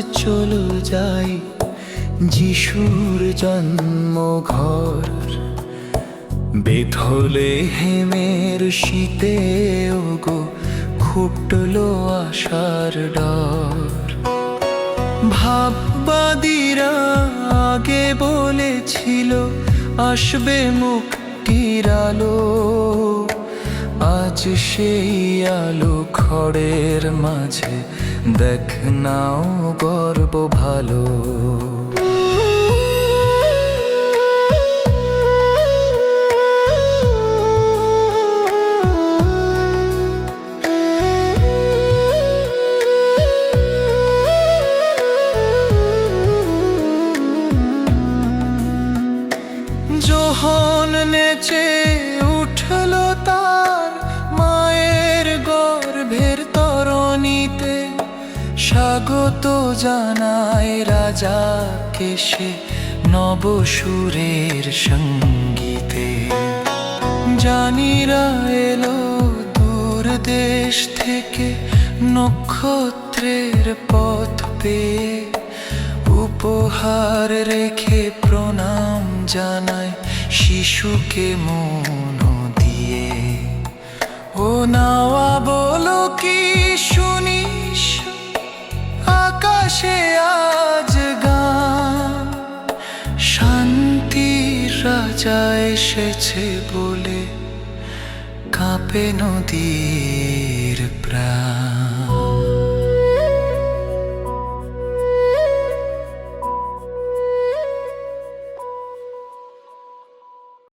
চলো যাই। যিশুর জন্ম ঘর বেথলে হেমের শীতে গো ফুটলো আশার ডর। ভাববাদীরা আগে বলেছিল, আসবে মুক্তির আলো। আজ সেই আলো খড়ের মাঝে। দেখ নাও গর্ব ভালো। যোহন নেচে উঠল তার স্বাগত জানায় রাজাকে সে নবসুরের সঙ্গীতে। জানিরা এলো দূর দেশ থেকে নক্ষত্রের পথ পেয়ে। উপহার রেখে প্রণাম জানায় শিশুকে মন দিয়ে। ও নাওয়া বলো কি আকাশে আজ গান। শান্তির রাজা এসেছে বলে কাঁপে নদীর প্রাণ।